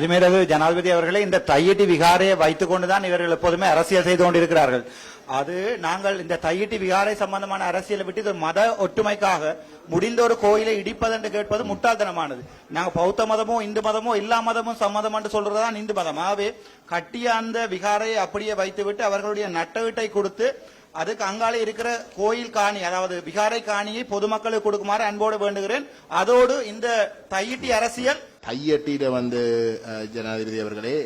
அதுமேலது ஜனாதிபதி அவர்களை இந்த தையிட்டி விகாரையை வைத்துக் கொண்டுதான் இவர்கள் எப்போதுமே அரசியல் செய்து கொண்டிருக்கிறார்கள். அது நாங்கள் இந்த தையிட்டி விகாரை சம்பந்தமான அரசியலை விட்டு இது மத ஒற்றுமைக்காக முடிந்த ஒரு கோயிலை இடிப்பதென்று கேட்பது முட்டாள்தனமானது. நாங்கள் பௌத்த மதமோ இந்து மதமோ எல்லா மதமும் சம்மதம் என்று சொல்றதுதான் இந்து மதம். ஆகவே கட்டிய அந்த விகாரையை அப்படியே வைத்துவிட்டு அவர்களுடைய நட்ட வீட்டை கொடுத்து அதுக்கு அங்காலே இருக்கிற கோயில் காணி அதாவது விகாரை காணியை பொதுமக்களுக்கு கொடுக்குமாறு அன்போடு வேண்டுகிறேன். அதோடு இந்த தையிட்டி அரசியல் தையட்டியில் வந்து ஜனாதிபதி அவர்களே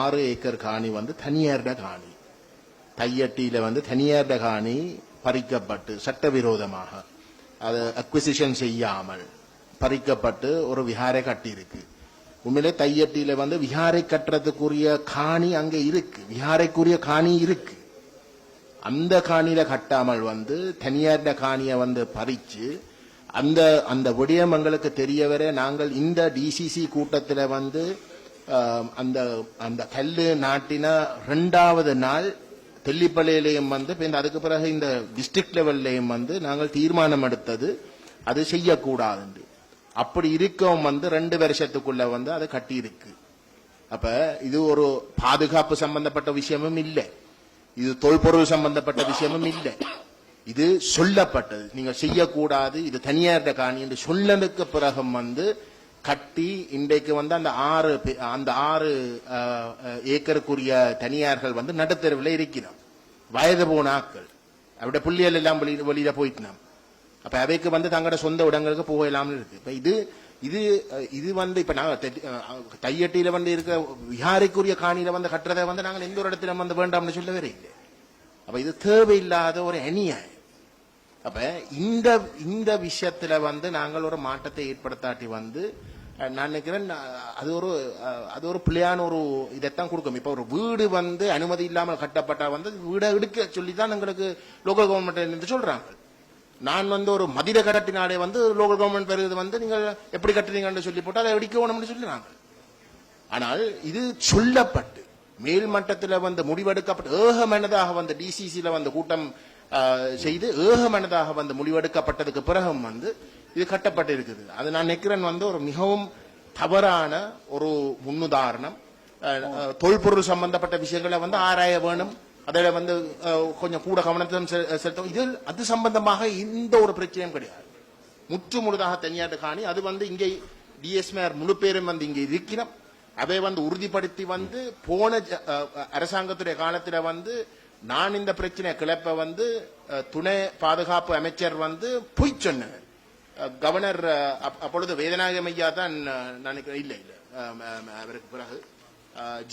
ஆறு ஏக்கர் காணி வந்து தனியார்ட காணி. தையட்டியில் வந்து தனியார்ட காணி பறிக்கப்பட்டு சட்டவிரோதமாக அது அக்விசிஷன் செய்யாமல் பறிக்கப்பட்டு ஒரு விஹாரை கட்டியிருக்கு. உண்மையிலே தையட்டியில வந்து விஹாரை கட்டுறதுக்குரிய காணி அங்க இருக்கு. விஹாரைக்குரிய காணி இருக்கு. அந்த காணியில கட்டாமல் வந்து தனியார்ட காணியை வந்து பறிச்சு அந்த அந்த விடயம் எங்களுக்கு தெரிய வர நாங்கள் இந்த டிசிசி கூட்டத்தில் வந்து அந்த அந்த கல் நாட்டின ரெண்டாவது நாள் தெல்லிப்பள்ளியிலையும் வந்து அதுக்கு பிறகு இந்த டிஸ்ட்ரிக்ட் லெவல்லையும் வந்து நாங்கள் தீர்மானம் எடுத்தது அது செய்யக்கூடாது அப்படி இருக்கவும் வந்து ரெண்டு வருஷத்துக்குள்ள வந்து அதை கட்டியிருக்கு. அப்ப இது ஒரு பாதுகாப்பு சம்பந்தப்பட்ட விஷயமும் இல்லை. இது தொல்பொருள் சம்பந்தப்பட்ட விஷயமும் இல்லை. இது சொல்லப்பட்டது. நீங்க செய்யக்கூடாது இது தனியார்ட காணி என்று சொன்னதுக்கு பிறகும் வந்து கட்டி இன்றைக்கு வந்து அந்த ஆறு பே- அந்த ஆறு ஏக்கருக்குரிய தனியார்கள் வந்து நடுத்தருவில் இருக்கிறோம் வயது போன ஆட்கள். அவருடைய புள்ளியல் எல்லாம் வெளியில வெளியில போயிட்டோம் அப்ப அவைக்கு வந்து தங்களோட சொந்த இடங்களுக்கு போகலாம்னு இருக்கு. இப்ப இது இது இது வந்து இப்ப நாங்க தையட்டியில வந்து இருக்க விஹாரைக்குரிய காணியில வந்து கட்டுறதை வந்து நாங்கள் எந்த ஒரு இடத்துல வந்து வேண்டாம்னு சொல்லவே இல்லை. அப்ப இது தேவையில்லாத ஒரு அநியாயம். அப்ப இந்த இந்த விஷயத்துல வந்து நாங்கள் ஒரு மாற்றத்தை ஏற்படுத்தாட்டி வந்து நான் நினைக்கிறேன் அது ஒரு அது ஒரு பிள்ளையான ஒரு இதைத்தான் கொடுக்கும். இப்ப ஒரு வீடு வந்து அனுமதி இல்லாமல் கட்டப்பட்டா வந்து வீடை எடுக்க சொல்லி தான் எங்களுக்கு லோக்கல் கவர்மெண்ட் இருந்து சொல்றாங்க. நான் வந்து ஒரு மதில கட்டினாலே வந்து லோக்கல் கவர்மெண்ட் பெறுது வந்து நீங்கள் எப்படி கட்டுறீங்கன்னு சொல்லி போட்டு அதை இடிக்கணும்னு சொல்லுறாங்க ஆனால் இது சொல்லப்பட்டு மேல் மட்டத்தில் வந்து முடிவெடுக்கப்பட்டு ஏகமனதாக வந்து டிசிசியில் வந்து கூட்டம் செய்து ஏகமனதாக வந்து முடிவெடுக்கப்பட்டதுக்கு பிறகும் வந்து இது கட்டப்பட்டு இருக்குது அது நான் நினைக்கிறேன் வந்து ஒரு மிகவும் தவறான ஒரு முன்னுதாரணம். தொல்பொருள் சம்பந்தப்பட்ட விஷயங்களை வந்து ஆராய வேணும். அதில் வந்து கொஞ்சம் கூட கவனத்தை செ- செலுத்தும் இதில் அது சம்பந்தமாக இந்த ஒரு பிரச்சனையும் கிடையாது. முற்று முழுதாக தனியாட்டு காணி அது வந்து இங்கே டிஎஸ்மிஆர் முழு பேரும் வந்து இங்கே இருக்கிறோம் அதை வந்து உறுதிப்படுத்தி வந்து போன ஜ- அரசாங்கத்துடைய காலத்தில் வந்து நான் இந்த பிரச்சனை கிளப்ப வந்து துணை பாதுகாப்பு அமைச்சர் வந்து பொய் சொன்னார். கவர்னர் அப்- அப்பொழுது வேதநாயகம் ஐயா தான் நினைக்கிறேன் இல்லை இல்லை. அவருக்கு பிறகு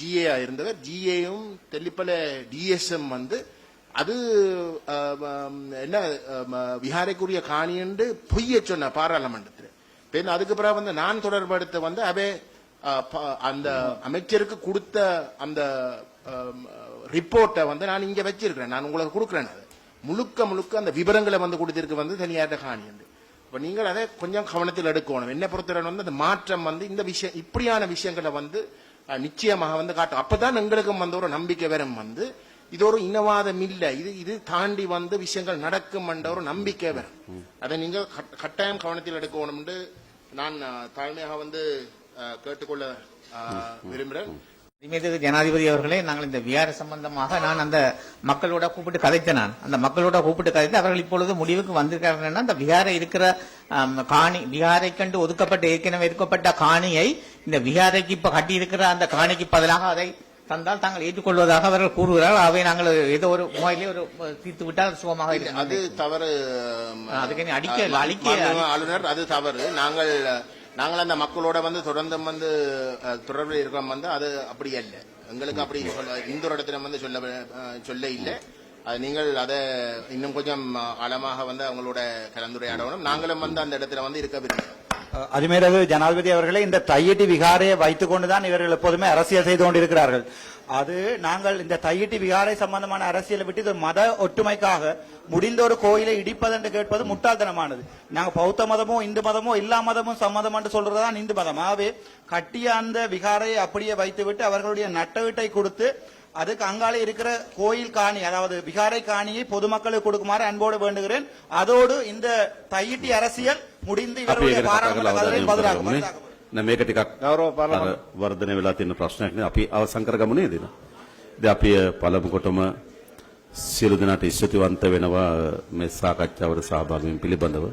ஜிஏ இருந்தவர். ஜிஏயும் தெல்லிப்பல டிஎஸ்எம் வந்து அது என்ன விஹாரைக்குரிய காணி என்று பொய்ய சொன்ன பாராளுமன்றத்தில். பின் அதுக்கு பிறகு வந்து நான் தொடர்படுத்த வந்து அவை அந்த அமைச்சருக்கு கொடுத்த அந்த ரிப்போர்ட்டை வந்து நான் இங்க வச்சிருக்கிறேன். நான் உங்களுக்கு கொடுக்குறேன் அதை. முழுக்க முழுக்க அந்த விவரங்களை வந்து கொடுத்திருக்கு வந்து தனியாட்ட காணி என்று இப்ப நீங்கள் அதை கொஞ்சம் கவனத்தில் எடுக்கணும். என்ன பொறுத்தவரை வந்து அந்த மாற்றம் வந்து இந்த விஷயம் இப்படியான விஷயங்களை வந்து நிச்சயமாக வந்து காட்டும். அப்பதான் எங்களுக்கும் வந்து ஒரு நம்பிக்கை வரும் வந்து இது ஒரு இனவாதம் இல்லை. இது இது தாண்டி வந்து விஷயங்கள் நடக்கும் என்ற ஒரு நம்பிக்கை வரும். அதை நீங்கள் கட்- கட்டாயம் கவனத்தில் எடுக்கணும் என்று நான் தாழ்மையாக வந்து கேட்டுக்கொள்ள விரும்புகிறேன். மீது ஜனாதிபதி அவர்களே நாங்கள் இந்த விகார சம்பந்தமாக நான் அந்த மக்களோட கூப்பிட்டு கதைத்தேன் நான். அந்த மக்களோட கூப்பிட்டு கதைத்து அவர்கள் இப்பொழுது முடிவுக்கு வந்திருக்கார்கள் அந்த விகாரை இருக்கிற காணி விகாரை கண்டு ஒதுக்கப்பட்ட ஏற்கனவே இருக்கப்பட்ட காணியை இந்த விகாரைக்கு இப்ப கட்டி இருக்கிற அந்த காணிக்கு பதிலாக அதை தந்தால் தாங்கள் ஏற்றுக்கொள்வதாக அவர்கள் கூறுகிறார்கள். அவை நாங்கள் ஏதோ ஒரு முறையிலே ஒரு தீர்த்து விட்டால் சுகமாக அது தவறு. அதுக்கு அடிக்க- அழிக்க- ஆளுநர் அது தவறு. நாங்கள் நாங்கள் அந்த மக்களோட வந்து தொடர்ந்து வந்து தொடர்பில் இருக்கோம் வந்து அது அப்படி அல்ல. எங்களுக்கு அப்படி சொல்ல இந்த ஒரு இடத்துல வந்து சொல்ல சொல்ல இல்லை. அது நீங்கள் அதை இன்னும் கொஞ்சம் ஆழமாக வந்து அவங்களோட கலந்துரையாடணும். நாங்களும் வந்து அந்த இடத்துல வந்து இருக்க விரும்புகிறோம் அதுமேலது ஜனாதிபதி அவர்களே இந்த தையிட்டி விகாரையை வைத்துக் கொண்டுதான் இவர்கள் எப்போதுமே அரசியல் செய்து கொண்டிருக்கிறார்கள். அது நாங்கள் இந்த தையிட்டி விகாரை சம்பந்தமான அரசியலை விட்டு இது மத ஒற்றுமைக்காக முடிந்த ஒரு கோயிலை இடிப்பதென்று கேட்பது முட்டாள்தனமானது. நாங்க பௌத்த மதமோ இந்து மதமோ எல்லா மதமும் சம்மதம் என்று சொல்றதுதான் இந்து மதம். ஆகவே கட்டிய அந்த விகாரையை அப்படியே வைத்துவிட்டு அவர்களுடைய நட்ட வீட்டை கொடுத்து அதுக்கு அங்காலே இருக்கிற கோயில் காணி அதாவது விகாரை காணியை பொதுமக்களுக்கு கொடுக்குமாறு அன்போடு வேண்டுகிறேன் அதோடு இந்த தையிட்டி அரசியல் முடிந்து අපි இவருடைய ඒකට කතා பாராளுமன்ற කරලා கதவை අවධානය යොමු பதிலாகும் කරමු නේ. பதிலாகும். නෑ මේක ටිකක් ගෞරව පාර්ලිමේන්තු- අර වර්ධනය වෙලා තියෙන ප්‍රශ්නයක් නේ අපි අවසන් කරගමු නේද? ඉතින් අපි අ, පළමු කොටම සියලු දෙනාට ස්තුතිවන්ත වෙනවා මේ සාකච්ඡාවට සහභාගී වීම පිළිබඳව.